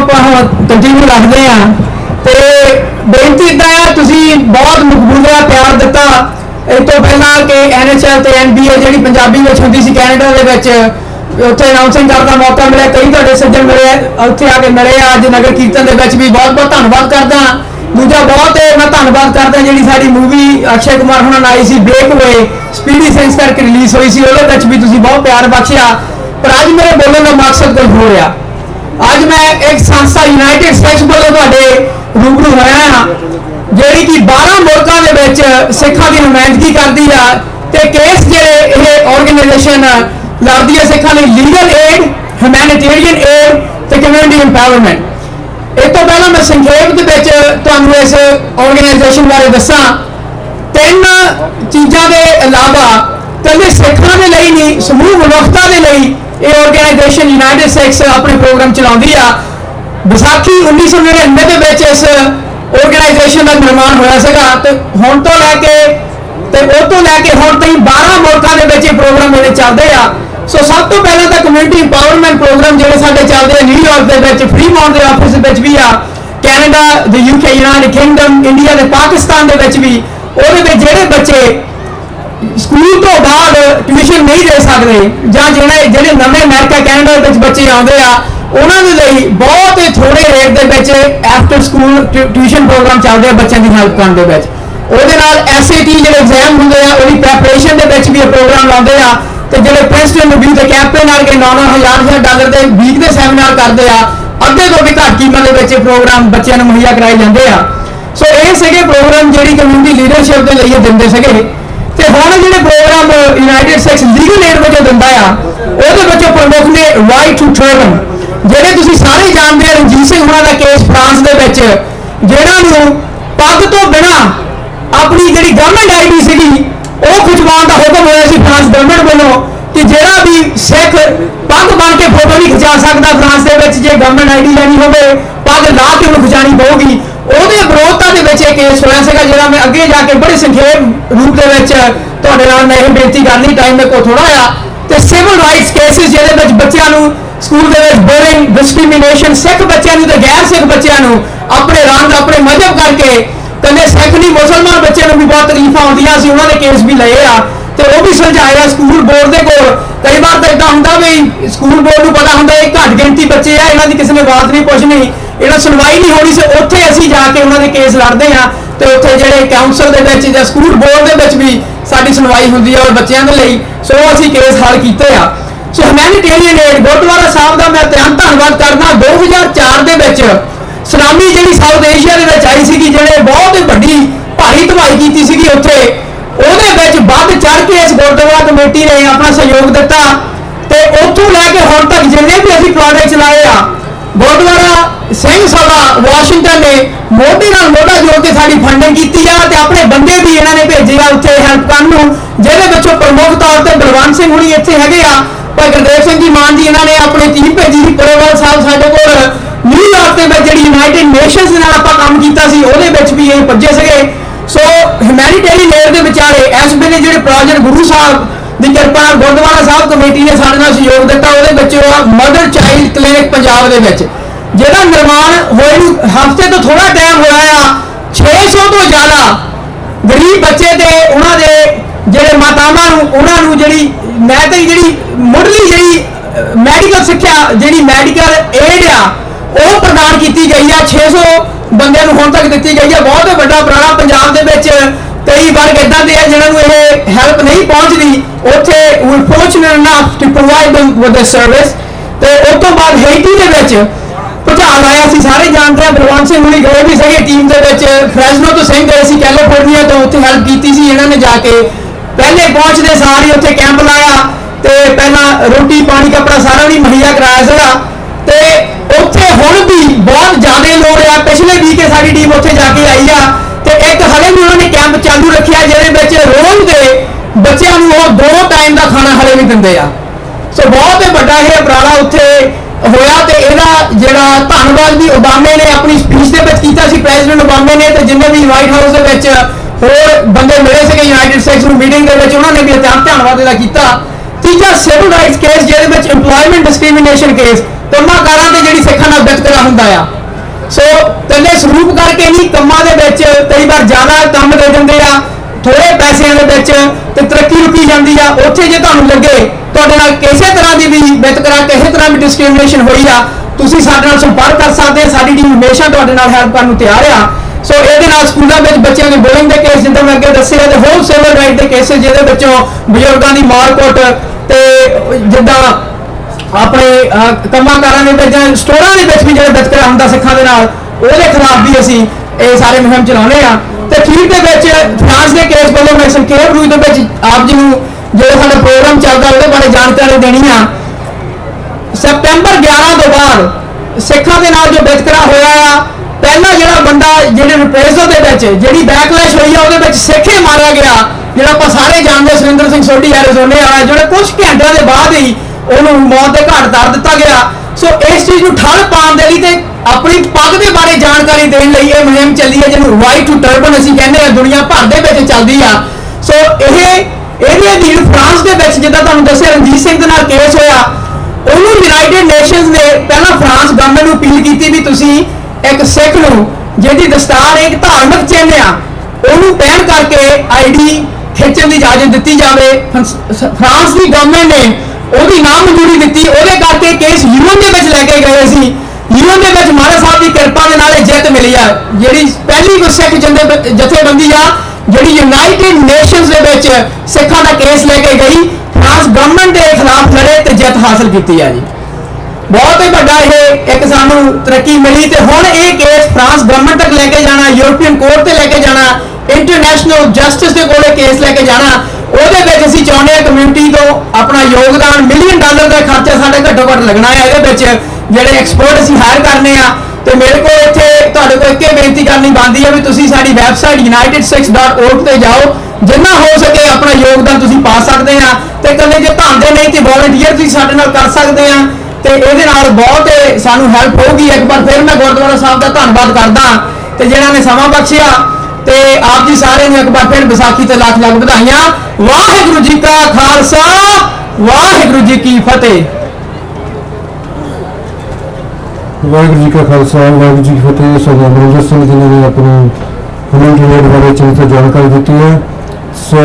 ਆਪਾਂ ਕੰਟੀਨਿਊ ਰੱਖਦੇ ਆ ਤੇ ਬੇਨਤੀ ਇਦਾਂ ਆ ਤੁਸੀਂ ਬਹੁਤ ਮਕਬੂਲਿਆ ਪਿਆਰ ਦਿੱਤਾ। ਇਹ ਤੋਂ ਪਹਿਲਾਂ ਕਿ ਐਨਐਚਐਲ ਤੇ ਐਨਬੀਏ ਜਿਹੜੀ ਪੰਜਾਬੀ ਵਿੱਚ ਹੁੰਦੀ ਸੀ ਕੈਨੇਡਾ ਦੇ ਵਿੱਚ, ਉੱਥੇ ਅਨਾਉਂਸਿੰਗ ਕਰਨ ਦਾ ਮੌਕਾ ਮਿਲਿਆ, ਕਈ ਤੁਹਾਡੇ ਸੱਜਣ ਮਿਲੇ, ਉੱਥੇ ਆ ਕੇ ਮਿਲੇ ਆ, ਅੱਜ ਨਗਰ ਕੀਰਤਨ ਦੇ ਵਿੱਚ ਵੀ ਬਹੁਤ ਬਹੁਤ ਧੰਨਵਾਦ ਕਰਦਾ ਦੂਜਾ ਬਹੁਤ ਮੈਂ ਧੰਨਵਾਦ ਕਰਦਾ ਜਿਹੜੀ ਸਾਡੀ ਮੂਵੀ ਅਕਸ਼ੇ ਕੁਮਾਰ ਹੁਣਾਂ ਨਾਲ ਆਈ ਸੀ ਬ੍ਰੇਕ ਹੋਏ ਸਪੀਡੀ ਸੈਂਸ ਕਰਕੇ ਰਿਲੀਜ਼ ਹੋਈ ਸੀ, ਉਹਦੇ ਵਿੱਚ ਵੀ ਤੁਸੀਂ ਬਹੁਤ ਪਿਆਰ ਬਖਸ਼ਿਆ। ਪਰ ਅੱਜ ਮੇਰੇ ਬੋਲਣ ਦਾ ਮਕਸਦ ਕੁਝ ਹੋਰ ਆ। ਅੱਜ ਮੈਂ ਇੱਕ ਸੰਸਥਾ ਯੂਨਾਈਟਿਡ ਸਟੇਟਸ ਵੱਲੋਂ ਤੁਹਾਡੇ ਰੂਬਰੂ ਹੋਇਆ ਹਾਂ, ਜਿਹੜੀ ਕਿ 12 ਮੁਲਕਾਂ ਦੇ ਵਿੱਚ ਸਿੱਖਾਂ ਦੀ ਨੁਮਾਇੰਦਗੀ ਕਰਦੀ ਆ ਤੇ ਕੇਸ ਜਿਹੜੇ ਇਹ ਆਰਗੇਨਾਈਜੇਸ਼ਨ ਲੜਦੀ ਹੈ ਸਿੱਖਾਂ ਲਈ ਲੀਗਲ ਏਡ ਹਿਊਮੈਨਿਟੇਰੀਅਨ ਏਡ ਤੇ ਕਮਿਊਨਿਟੀ ਇੰਪਾਵਰਮੈਂਟ ਇਹ ਤੋਂ ਪਹਿਲਾਂ ਮੈਂ ਸੰਖੇਪ ਦੇ ਵਿੱਚ ਤੁਹਾਨੂੰ ਇਸ ਆਰਗੇਨਾਈਜੇਸ਼ਨ ਬਾਰੇ ਦੱਸਾਂ। ਤਿੰਨ ਚੀਜ਼ਾਂ ਦੇ ਇਲਾਵਾ ਕੱਲੇ ਸਿੱਖਾਂ ਦੇ ਲਈ ਨਹੀਂ, ਸਮੂਹ ਮਨੁੱਖਤਾ ਦੇ ਲਈ ਇਹ ਆਰਗੇਨਾਈਜੇਸ਼ਨ ਯੂਨਾਈਟਿਡ ਸਟੇਟਸ ਆਪਣੇ ਪ੍ਰੋਗਰਾਮ ਚਲਾਉਂਦੀ ਆ। ਵਿਸਾਖੀ 1999 ਦੇ ਵਿੱਚ ਇਸ ਆਰਗੇਨਾਈਜੇਸ਼ਨ ਦਾ ਨਿਰਮਾਣ ਹੋਇਆ ਸੀਗਾ ਤੇ ਹੁਣ ਤੋਂ ਲੈ ਕੇ ਤੇ ਉਹ ਤੋਂ ਲੈ ਕੇ ਹੁਣ ਤਾਈਂ 12 ਮੁਲਕਾਂ ਦੇ ਵਿੱਚ ਇਹ ਪ੍ਰੋਗਰਾਮ ਜਿਹੜੇ ਚੱਲਦੇ ਆ। ਸੋ ਸਭ ਤੋਂ ਪਹਿਲਾਂ ਤਾਂ ਕਮਿਊਨਿਟੀ ਇੰਪਾਵਰਮੈਂਟ ਪ੍ਰੋਗਰਾਮ ਜਿਹੜੇ ਸਾਡੇ ਚੱਲਦੇ ਆ ਨਿਊਯਾਰਕ ਦੇ ਵਿੱਚ ਫ੍ਰੀਮੌਂਟ ਦੇ ਆਫਿਸ ਵਿੱਚ ਵੀ ਆ ਕੈਨੇਡਾ ਦੇ ਯੂਕੇ ਯੂਨਾਈਟਿਡ ਕਿੰਗਡਮ ਇੰਡੀਆ ਤੇ ਪਾਕਿਸਤਾਨ ਦੇ ਵਿੱਚ ਵੀ। ਉਹਦੇ ਵਿੱਚ ਜਿਹੜੇ ਬੱਚੇ ਸਕੂਲ ਤੋਂ ਬਾਅਦ ਟਿਊਸ਼ਨ ਨਹੀਂ ਦੇ ਸਕਦੇ ਜਾਂ ਜਿਹੜੇ ਜਿਹੜੇ ਨਵੇਂ ਅਮਰੀਕਾ ਕੈਨੇਡਾ ਵਿੱਚ ਬੱਚੇ ਆਉਂਦੇ ਆ, ਉਹਨਾਂ ਦੇ ਲਈ ਬਹੁਤ ਹੀ ਥੋੜੇ ਰੇਟ ਦੇ ਵਿੱਚ ਆਫਟਰ ਸਕੂਲ ਟਿਊਸ਼ਨ ਪ੍ਰੋਗਰਾਮ ਚੱਲਦੇ ਆ ਬੱਚਿਆਂ ਦੀ ਹੈਲਪ ਕਰਨ ਦੇ ਵਿੱਚ। ਉਹਦੇ ਨਾਲ SAT ਜਿਹੜੇ ਐਗਜ਼ਾਮ ਹੁੰਦੇ ਆ, ਉਹਦੀ ਪ੍ਰੈਪਰੇਸ਼ਨ ਦੇ ਵਿੱਚ ਵੀ ਇਹ ਪ੍ਰੋਗਰਾਮ ਲਾਉਂਦੇ ਆ। ਤੇ ਜਿਹੜੇ ਪ੍ਰਿੰਸਟਨ ਰਿਵਿਊ ਦੇ ਕੈਂਪੇਨ ਨਾਲ ਕੇ 9-9000 ਡਾਲਰ ਦੇ ਵੀਕ ਦੇ ਸੈਮੀਨਾਰ ਕਰਦੇ ਆ ਅੱਧੇ ਤੋਂ ਵੀ ਘੱਟ ਕੀਮਤ ਦੇ ਵਿੱਚ ਇਹ ਪ੍ਰੋਗਰਾਮ ਬੱਚਿਆਂ ਨੂੰ ਮੁਹੱਈਆ ਕਰਾਏ ਜਾਂਦੇ ਆ। ਸੋ ਇਹ ਸੀਗੇ ਪ੍ਰੋਗਰਾਮ ਜਿਹੜੀ ਕਮਿਊਨਿਟੀ ਲੀਡਰਸ਼ਿਪ ਦੇ ਲਈ ਦਿੰਦੇ ਸੀਗੇ। ਤੇ ਹੁਣ ਜਿਹੜੇ programme United States legal aid ਵਜੋਂ ਦਿੰਦਾ ਆ, ਉਹਦੇ ਵਿੱਚੋਂ ਪ੍ਰਮੁੱਖ ਨੇ ਰਾਈਟ ਟੂ ਟਰਬਨ ਜਿਹੜੇ ਤੁਸੀਂ ਸਾਰੇ ਜਾਣਦੇ ਆ ਰਣਜੀਤ ਸਿੰਘ ਹੁਣਾਂ ਦਾ ਕੇਸ ਫਰਾਂਸ ਦੇ ਵਿੱਚ ਜਿਹੜਾ ਨੂੰ ਪੱਗ ਤੋਂ ਬਿਨਾ ਆਪਣੀ ਜਿਹੜੀ ਗਵਰਨਮੈਂਟ ਆਈਡੀ ਸੀਗੀ, ਉਹ ਖਿਚਵਾਉਣ ਦਾ ਹੁਕਮ ਹੋਇਆ ਸੀ ਫਰਾਂਸ ਗਵਰਨਮੈਂਟ ਵੱਲੋਂ, ਕਿ ਜਿਹੜਾ ਵੀ ਸਿੱਖ ਪੱਗ ਬਣ ਕੇ ਫੋਟੋ ਨਹੀਂ ਖਿਚਾ ਸਕਦਾ ਫਰਾਂਸ ਦੇ ਵਿੱਚ, ਜੇ ਗਵਰਨਮੈਂਟ ਆਈਡੀ ਲੈਣੀ ਹੋਵੇ, ਪੱਗ ਲਾ ਕੇ ਉਹਨੂੰ ਖਿਚਾਣੀ ਪਊਗੀ। ਉਹਦੇ ਵਿਰੋਧਤਾ ਦੇ ਵਿੱਚ ਇਹ ਕੇਸ ਹੋਇਆ ਸੀਗਾ ਜਿਹੜਾ ਮੈਂ ਅੱਗੇ ਜਾ ਕੇ ਬੜੇ ਸੰਖੇਪ ਰੂਪ ਦੇ ਵਿੱਚ ਤੁਹਾਡੇ ਨਾਲ ਮੈਂ ਇਹ ਬੇਨਤੀ ਕਰਨੀ ਟਾਈਮ ਮੇਰੇ ਕੋਲ ਥੋੜਾ ਆ। ਤੇ ਸਿਵਲ ਰਾਈਟਸ ਕੇਸਿਸ ਜਿਹਦੇ ਵਿੱਚ ਬੱਚਿਆਂ ਨੂੰ ਸਕੂਲ ਦੇ ਵਿੱਚ ਬੋਰਿੰਗ ਡਿਸਕ੍ਰਿਮੀਨੇਸ਼ਨ ਸਿੱਖ ਬੱਚਿਆਂ ਨੂੰ ਤੇ ਗੈਰ ਸਿੱਖ ਬੱਚਿਆਂ ਨੂੰ ਆਪਣੇ ਰੰਗ, ਆਪਣੇ ਮਜ਼ਹਬ ਕਰਕੇ ਕੱਲੇ ਸਿੱਖ ਨਹੀਂ, ਮੁਸਲਮਾਨ ਬੱਚਿਆਂ ਨੂੰ ਵੀ ਬਹੁਤ ਤਕਲੀਫਾਂ ਆਉਂਦੀਆਂ ਸੀ, ਉਹਨਾਂ ਦੇ ਕੇਸ ਵੀ ਲਏ ਆ। ਤੇ ਉਹ ਵੀ ਸੁਲਝਾਇਆ ਸਕੂਲ ਬੋਰਡ ਦੇ ਕੋਲ। ਕਈ ਵਾਰ ਤਾਂ ਇਦਾਂ ਹੁੰਦਾ ਵੀ ਸਕੂਲ ਬੋਰਡ ਨੂੰ ਪਤਾ ਹੁੰਦਾ ਇਹ ਘੱਟ ਗਿਣਤੀ ਬੱਚੇ ਆ, ਇਹਨਾਂ ਦੀ ਕਿਸੇ ਨੇ ਬਾਤ ਨਹੀਂ ਕੁਛ ਨਹੀਂ ਇਹਨਾਂ ਸੁਣਵਾਈ ਨਹੀਂ ਹੋਣੀ ਸੀ, ਉੱਥੇ ਅਸੀਂ ਜਾ ਕੇ ਉਹਨਾਂ ਦੇ ਕੇਸ ਲੜਦੇ ਆ ਤੇ ਉੱਥੇ ਜਿਹੜੇ ਕਾਉਂਸਲ ਦੇ ਵਿੱਚ ਜਾਂ ਸਕੂਲ ਬੋਰਡ ਦੇ ਵਿੱਚ ਵੀ ਸਾਡੀ ਸੁਣਵਾਈ ਹੁੰਦੀ ਆ ਔਰ ਬੱਚਿਆਂ ਦੇ ਲਈ। ਸੋ ਅਸੀਂ ਕੇਸ ਹੱਲ ਕੀਤੇ ਆ। ਸੋ ਹਮੈਨਿਟੇਰੀਅਨ ਏਡ ਗੁਰਦੁਆਰਾ ਸਾਹਿਬ ਦਾ ਮੈਂ ਧੰਨ ਧੰਨਵਾਦ ਕਰਦਾ 2004 ਦੇ ਵਿੱਚ ਸੁਨਾਮੀ ਜਿਹੜੀ ਸਾਊਥ ਏਸ਼ੀਆ ਦੇ ਵਿੱਚ ਆਈ ਸੀਗੀ, ਜਿਹੜੇ ਬਹੁਤ ਵੱਡੀ ਭਾਰੀ ਧਮਾਈ ਕੀਤੀ ਸੀਗੀ ਉੱਥੇ। ਵਿੱਚ ਵੱਧ ਚੜ ਕੇ ਇਸ ਗੁਰਦੁਆਰਾ ਕਮੇਟੀ ਨੇ ਆਪਣਾ ਸਹਿਯੋਗ ਦਿੱਤਾ ਤੇ ਉੱਥੋਂ ਲੈ ਕੇ ਹੁਣ ਤੱਕ ਜਿੰਨੇ ਵੀ ਅਸੀਂ ਪ੍ਰੋਜੈਕਟ ਚਲਾਏ ਆ, ਗੁਰਦੁਆਰਾ ਸਿੰਘ ਸਭਾ, ਵਾਸ਼ਿੰਗਟਨ ਨੇ ਮੋਢੇ ਨਾਲ ਮੋਢਾ ਜੋੜ ਕੇ ਸਾਡੀ ਫੰਡਿੰਗ ਕੀਤੀ ਆ ਤੇ ਆਪਣੇ ਬੰਦੇ ਵੀ ਇਹਨਾਂ ਨੇ ਭੇਜੇ ਆ ਉੱਥੇ ਹੈਲਪ ਕਰਨ ਨੂੰ, ਜਿਹਦੇ ਵਿੱਚੋਂ ਪ੍ਰਮੁੱਖ ਤੌਰ ਤੇ ਬਲਵੰਤ ਸਿੰਘ ਹੁਣੀ ਇੱਥੇ ਹੈਗੇ ਆ, ਭਾਈ ਗੁਰਦੇਵ ਸਿੰਘ ਜੀ ਮਾਨ ਜੀ ਇਹਨਾਂ ਨੇ ਆਪਣੀ ਟੀਮ ਭੇਜੀ ਸੀ, ਪੁਰੇਵਾਲ ਸਾਹਿਬ ਸਾਡੇ ਕੋਲ ਨਿਊਯਾਰਕ ਦੇ ਵਿੱਚ ਜਿਹੜੀ ਯੂਨਾਈਟਿਡ ਨੇਸ਼ਨਸ ਨਾਲ ਆਪਾਂ ਕੰਮ ਕੀਤਾ ਸੀ, ਉਹਦੇ ਵਿੱਚ ਵੀ ਇਹ ਪੁੱਜੇ ਸੀਗੇ। ਸੋ ਹਿਊਮੈਨਿਟੇਰੀਅਨ ਏਡ ਦੇ ਵਿਚਾਲੇ ਇਸ ਵੇਲੇ ਜਿਹੜੇ ਪ੍ਰੋਜੈਕਟ ਗੁਰੂ ਸਾਹਿਬ ਦੀ ਕਿਰਪਾ ਨਾਲ ਗੁਰਦੁਆਰਾ ਸਾਹਿਬ ਕਮੇਟੀ ਨੇ ਸਾਡੇ ਨਾਲ ਸਹਿਯੋਗ ਦਿੱਤਾ, ਉਹਦੇ ਵਿੱਚ ਆ ਮਦਰ ਚਾਈਲਡ ਕਲੀਨਿਕ ਪੰਜਾਬ ਦੇ ਵਿੱਚ। ਜਿਹਦਾ ਨਿਰਮਾਣ ਹੋਏ ਨੂੰ ਹਫ਼ਤੇ ਤੋਂ ਥੋੜਾ ਟਾਈਮ ਹੋਇਆ ਆ 600 ਤੋਂ ਜ਼ਿਆਦਾ ਗਰੀਬ ਬੱਚੇ ਤੇ ਉਹਨਾਂ ਦੇ ਜਿਹੜੇ ਮਾਤਾਵਾਂ ਨੂੰ, ਉਹਨਾਂ ਨੂੰ ਜਿਹੜੀ ਮੈਂ ਤਾਂ ਜਿਹੜੀ ਮੁੱਢਲੀ ਜਿਹੜੀ ਮੈਡੀਕਲ ਸਿੱਖਿਆ, ਜਿਹੜੀ ਮੈਡੀਕਲ ਏਡ ਆ, ਉਹ ਪ੍ਰਦਾਨ ਕੀਤੀ ਗਈ ਆ। 600 ਬੰਦਿਆਂ ਨੂੰ ਹੁਣ ਤੱਕ ਦਿੱਤੀ ਗਈ ਹੈ। ਬਹੁਤ ਵੱਡਾ ਉਪਰਾਲਾ ਪੰਜਾਬ ਦੇ ਵਿੱਚ ਕਈ ਵਰਗ ਇਦਾਂ ਦੇ ਆ ਜਿਨ੍ਹਾਂ ਨੂੰ ਇਹ ਹੈਲਪ ਨਹੀਂ ਪਹੁੰਚਦੀ। ਉੱਥੇ ਵੀ fortunate enough to provide them with this service ਤੇ ਉਸ ਤੋਂ ਬਾਅਦ ਹੇਟੀ ਦੇ ਵਿੱਚ ਭੁਚਾਲ ਆਇਆ ਸੀ। ਸਾਰੇ ਜਾਣਦੇ ਆ, ਬਲਵੰਤ ਸਿੰਘ ਹੁਣੀ ਗਏ ਵੀ ਸੀਗੇ ਟੀਮ ਦੇ ਵਿੱਚ। ਫ੍ਰੈਸਨੋ ਤੋਂ ਸਿੰਘ ਗਏ ਸੀ ਕੈਲੀਫੋਰਨੀਆ ਤੋਂ, ਉੱਥੇ ਹੈਲਪ ਕੀਤੀ ਸੀ ਇਹਨਾਂ ਨੇ ਜਾ ਕੇ। ਪਹਿਲੇ ਪਹੁੰਚਦੇ ਸਾਰ ਹੀ ਉੱਥੇ ਕੈਂਪ ਲਾਇਆ। ਤੇ ਪਹਿਲਾਂ ਰੋਟੀ, ਪਾਣੀ, ਕੱਪੜਾ ਸਾਰਾ ਵੀ ਮੁਹੱਈਆ ਕਰਾਇਆ ਸੀਗਾ। ਤੇ ਉੱਥੇ ਹੁਣ ਵੀ ਬਹੁਤ ਜ਼ਿਆਦਾ ਲੋੜ ਸਾਡੀ ਟੀਮ ਉੱਥੇ ਜਾ ਕੇ ਆਈ ਆ ਤੇ ਇੱਕ ਹਲੇ ਵੀ ਉਹਨਾਂ ਨੇ ਕੈਂਪ ਚਾਲੂ ਰੱਖਿਆ ਜਿਹਦੇ ਵਿੱਚ ਰੋਜ਼ ਦੇ ਬੱਚਿਆਂ ਨੂੰ ਉਹ ਦੋ ਟਾਈਮ ਦਾ ਖਾਣਾ ਹਲੇ ਵੀ ਦਿੰਦੇ ਆ। ਸੋ ਬਹੁਤ ਹੀ ਵੱਡਾ ਇਹ ਉਪਰਾਲਾ ਉੱਥੇ ਹੋਇਆ ਤੇ ਇਹਦਾ ਜਿਹੜਾ ਧੰਨਵਾਦ ਵੀ ਓਬਾਮੇ ਨੇ ਆਪਣੀ ਸਪੀਚ ਦੇ ਵਿੱਚ ਕੀਤਾ ਸੀ ਪ੍ਰੈਜ਼ੀਡੈਂਟ ਓਬਾਮੇ ਨੇ ਤੇ ਜਿੰਨੇ ਵੀ ਵਾਈਟ ਹਾਊਸ ਦੇ ਵਿੱਚ ਹੋਰ ਬੰਦੇ ਮਿਲੇ ਸੀਗੇ ਯੂਨਾਈਟਿਡ ਸਟੇਟਸ ਨੂੰ ਮੀਟਿੰਗ ਦੇ ਵਿੱਚ, ਉਹਨਾਂ ਨੇ ਵੀ ਅਤਿਅੰਤ ਧੰਨਵਾਦ ਇਹਦਾ ਕੀਤਾ। ਤੀਜਾ ਸਿਵਲ ਰਾਈਟਸ ਕੇਸ ਜਿਹਦੇ ਵਿੱਚ EMPLOYMENT ਡਿਸਕ੍ਰਿਮੀਨੇਸ਼ਨ ਕੇਸ ਕੰਮਾਂ-ਕਾਰਾਂ ਤੇ ਜਿਹੜੀ ਸਿੱਖਾਂ ਨਾਲ ਵਿਤਕਰਾ ਹੁੰਦਾ ਆ। ਸੋ ਕੱਲੇ ਸਰੂਪ ਕਰਕੇ ਨਹੀਂ ਕੰਮਾਂ ਦੇ ਵਿੱਚ ਕਈ ਵਾਰ ਜ਼ਿਆਦਾ ਕੰਮ ਦੇ ਦਿੰਦੇ ਆ ਥੋੜੇ ਪੈਸਿਆਂ ਦੇ ਵਿੱਚ ਤੇ ਤਰੱਕੀ ਰੁਕੀ ਜਾਂਦੀ ਆ, ਉੱਥੇ ਜੇ ਤੁਹਾਨੂੰ ਲੱਗੇ ਤੁਹਾਡੇ ਨਾਲ ਕਿਸੇ ਤਰ੍ਹਾਂ ਦੀ ਵੀ ਵਿਤਕਰਾ ਕਿਸੇ ਤਰ੍ਹਾਂ ਦੀ ਡਿਸਕ੍ਰਿਮੀਨੇਸ਼ਨ ਹੋਈ ਆ, ਤੁਸੀਂ ਸਾਡੇ ਨਾਲ ਸੰਪਰਕ ਕਰ ਸਕਦੇ ਆ ਸਾਡੀ ਟੀਮ ਹਮੇਸ਼ਾ ਤੁਹਾਡੇ ਨਾਲ ਹੈਲਪ ਕਰਨ ਨੂੰ ਤਿਆਰ ਆ। ਸੋ ਇਹਦੇ ਨਾਲ ਸਕੂਲਾਂ ਵਿੱਚ ਬੱਚਿਆਂ ਦੇ ਬੋਲਿੰਗ ਦੇ ਕੇਸ ਜਿੱਦਾਂ ਮੈਂ ਅੱਗੇ ਦੱਸਿਆ, ਤੇ ਹੋਰ ਸਿਵਲ ਰਾਈਟ ਦੇ ਕੇਸ ਜਿਹਦੇ ਵਿੱਚੋਂ ਬਜ਼ੁਰਗਾਂ ਦੀ ਮਾਰਕੁੱਟ ਤੇ ਜਿੱਦਾਂ ਆਪਣੇ ਅਹ, ਕੰਮਾਂ ਕਾਰਾਂ ਦੇ ਵਿੱਚ ਜਾਂ ਸਟੋਰਾਂ ਦੇ ਵਿੱਚ ਵੀ ਜਿਹੜਾ ਵਿਤਕਰਾ ਹੁੰਦਾ ਸਿੱਖਾਂ ਦੇ ਨਾਲ ਉਹਦੇ ਖਿਲਾਫ ਵੀ ਅਸੀਂ ਇਹ ਸਾਰੇ ਮੁਹਿੰਮ ਚਲਾਉਂਦੇ ਆ ਤੇ ਅਖੀਰ ਦੇ ਵਿੱਚ ਫਰਾਂਸ ਦੇ ਕੇਸ ਵੱਲੋਂ ਮੈਂ ਸੰਖੇਪ ਰੂਪ ਦੇ ਵਿੱਚ ਆਪ ਜੀ ਨੂੰ ਜਿਹੜਾ ਸਾਡਾ ਪ੍ਰੋਗਰਾਮ ਚੱਲਦਾ ਉਹਦੇ ਬਾਰੇ ਜਾਣਕਾਰੀ ਦੇਣੀ ਆ। ਸਪਟੈਂਬਰ 11 ਤੋਂ ਬਾਅਦ ਸਿੱਖਾਂ ਦੇ ਨਾਲ ਜੋ ਵਿਤਕਰਾ ਹੋਇਆ ਆ ਪਹਿਲਾ ਜਿਹੜਾ ਬੰਦਾ ਜਿਹੜੇ ਰਿਪਰੇਜ਼ਲ ਦੇ ਵਿੱਚ ਜਿਹੜੀ ਬੈਕਲੈਸ਼ ਹੋਈ ਆ ਉਹਦੇ ਵਿੱਚ ਸਿੱਖ ਹੀ ਮਾਰਿਆ ਗਿਆ ਜਿਹੜਾ ਆਪਾਂ ਸਾਰੇ ਜਾਣਦੇ ਸੁਰਿੰਦਰ ਸਿੰਘ ਸੋਢੀ ਐਰੀਜ਼ੋਨੇ ਵਾਲਾ ਜਿਹੜੇ ਕੁਝ ਘੰਟਿਆਂ ਦੇ ਬਾਅਦ ਹੀ ਉਹਨੂੰ ਮੌਤ ਦੇ ਘਾਟ ਉਤਾਰ ਦਿੱਤਾ ਗਿਆ। ਸੋ ਇਸ ਚੀਜ਼ ਨੂੰ ਠੱਲ ਪਾਉਣ ਦੇ ਲਈ ਤੇ ਆਪਣੀ ਪੱਗ ਦੇ ਬਾਰੇ ਜਾਣਕਾਰੀ ਦੇਣ ਲਈ ਇਹ ਮੁਹਿੰਮ ਚੱਲੀ ਹੈ, ਜਿਹਨੂੰ ਰਾਈਟ ਟੂ ਟਰਬਨ ਅਸੀਂ ਕਹਿੰਦੇ ਆ ਦੁਨੀਆ ਭਰ ਦੇ ਵਿੱਚ ਚੱਲਦੀ ਆ। ਸੋ ਇਹ, ਇਹਦੇ ਅਧੀਨ ਫਰਾਂਸ ਦੇ ਵਿੱਚ ਜਿੱਦਾਂ ਤੁਹਾਨੂੰ ਦੱਸਿਆ, ਰਣਜੀਤ ਸਿੰਘ ਦੇ ਨਾਲ ਕੇਸ ਹੋਇਆ। ਉਹਨੂੰ ਯੂਨਾਈਟਿਡ ਨੇਸ਼ਨਸ ਨੇ ਪਹਿਲਾਂ ਫਰਾਂਸ ਗਵਰਨਮੈਂਟ ਨੂੰ ਅਪੀਲ ਕੀਤੀ ਵੀ ਤੁਸੀਂ ਇੱਕ ਸਿੱਖ ਨੂੰ, ਜਿਹਦੀ ਦਸਤਾਰ ਇੱਕ ਧਾਰਮਿਕ ਚਿੰਨ੍ਹ ਆ, ਉਹਨੂੰ ਪਹਿਨ ਕਰਕੇ ਆਈਡੀ ਖਿੱਚਣ ਦੀ ਇਜਾਜ਼ਤ ਦਿੱਤੀ ਜਾਵੇ। ਫਰਾਂਸ ਦੀ ਗਵਰਨਮੈਂਟ ਨੇ ਉਹਦੀ ਨਾ ਮਨਜ਼ੂਰੀ ਦਿੱਤੀ, ਉਹਦੇ ਕਰਕੇ ਕੇਸ ਯੂਐਨ ਦੇ ਵਿੱਚ ਲੈ ਕੇ ਗਏ ਸੀ। ਯੂਐਨ ਦੇ ਵਿੱਚ ਮਹਾਰਾਜ ਸਾਹਿਬ ਦੀ ਕਿਰਪਾ ਦੇ ਨਾਲ ਇਹ ਜਿੱਤ ਮਿਲੀ ਆ। ਜਿਹੜੀ ਪਹਿਲੀ ਕੋਈ ਜਥੇਬੰਦੀ ਆ, ਜਿਹੜੀ ਯੂਨਾਈਟਿਡ ਨੇਸ਼ਨਸ ਦੇ ਵਿੱਚ ਸਿੱਖਾਂ ਦਾ ਕੇਸ ਲੈ ਕੇ ਗਈ ਫਰਾਂਸ ਗਵਰਨਮੈਂਟ ਦੇ ਖਿਲਾਫ ਲੜੇ ਤੇ ਜਿੱਤ ਹਾਸਲ ਕੀਤੀ ਆ ਜੀ। ਬਹੁਤ ਹੀ ਵੱਡਾ ਇਹ ਇੱਕ ਸਾਨੂੰ ਤਰੱਕੀ ਮਿਲੀ ਤੇ ਹੁਣ ਇਹ ਕੇਸ ਫਰਾਂਸ ਗਵਰਨਮੈਂਟ ਤੱਕ ਲੈ ਕੇ ਜਾਣਾ ਯੂਰਪੀਅਨ ਕੋਰਟ ਤੇ ਲੈ ਕੇ ਜਾਣਾ ਇੰਟਰਨੈਸ਼ਨਲ ਜਸਟਿਸ ਦੇ ਕੋਲੇ ਕੇਸ ਲੈ ਕੇ ਜਾਣਾ, ਉਹਦੇ ਵਿੱਚ ਅਸੀਂ ਚਾਹੁੰਦੇ ਹਾਂ ਕਮਿਊਨਿਟੀ ਯੋਗਦਾਨ ਮਿਲੀਅਨ ਡਾਲਰ ਦਾ ਖਰਚਾ ਸਾਡੇ ਘੱਟੋ ਘੱਟ ਲੱਗਣਾ ਹੈ ਇਹਦੇ ਵਿੱਚ। ਜਿਹੜੇ ਐਕਸਪਰਟ ਅਸੀਂ ਹਾਇਰ ਕਰਨੇ ਆ, ਤੇ ਮੇਰੇ ਕੋਲ ਇੱਥੇ ਤੁਹਾਡੇ ਕੋਲ ਇੱਕੇ ਬੇਨਤੀ ਕਰਨੀ ਬਣਦੀ ਹੈ ਵੀ ਤੁਸੀਂ ਸਾਡੀ ਵੈਬਸਾਈਟ united6.org ਤੇ ਜਾਓ। ਜਿੰਨਾ ਹੋ ਸਕੇ ਆਪਣਾ ਯੋਗਦਾਨ ਤੁਸੀਂ ਪਾ ਸਕਦੇ ਆ। ਤੇ ਇਕੱਲੇ ਜੇ ਧਾਂਦੇ ਨਹੀਂ ਤੇ ਵੋਲੰਟੀਅਰ ਤੁਸੀਂ ਸਾਡੇ ਨਾਲ ਕਰ ਸਕਦੇ ਆ। ਤੇ ਇਹਦੇ ਨਾਲ ਬਹੁਤ ਸਾਨੂੰ ਹੈਲਪ ਹੋਊਗੀ। ਇੱਕ ਵਾਰ ਫਿਰ ਮੈਂ ਗੁਰਦੁਆਰਾ ਸਾਹਿਬ ਦਾ ਧੰਨਵਾਦ ਕਰਦਾ ਤੇ ਜਿਹਨਾਂ ਨੇ ਸਮਾਂ ਬਖਸ਼ਿਆ, ਤੇ ਆਪ ਜੀ ਸਾਰਿਆਂ ਨੂੰ ਇੱਕ ਵਾਰ ਫਿਰ ਵਿਸਾਖੀ ਤੇ ਲੱਖ ਲੱਖ ਵਧਾਈਆਂ। ਵਾਹਿਗੁਰੂ ਜੀ ਕਾ ਖਾਲਸਾ ਵਾਹਿਗੁਰੂ ਜੀ ਕੀ ਫਤਿਹ। ਵਾਹਿਗੁਰੂ ਜੀ ਕਾ ਖਾਲਸਾ, ਵਾਹਿਗੁਰੂ ਜੀ ਕੀ ਫਤਿਹ। ਸਰਦਾਰ ਮਨੋਜ ਸਿੰਘ ਜੀ ਨੇ ਆਪਣੀ ਹੁਨਰ ਦੀ ਬਾਰੇ ਚੰਗੀ ਤਰ੍ਹਾਂ ਜਾਣਕਾਰੀ ਦਿੱਤੀ ਹੈ। ਸੋ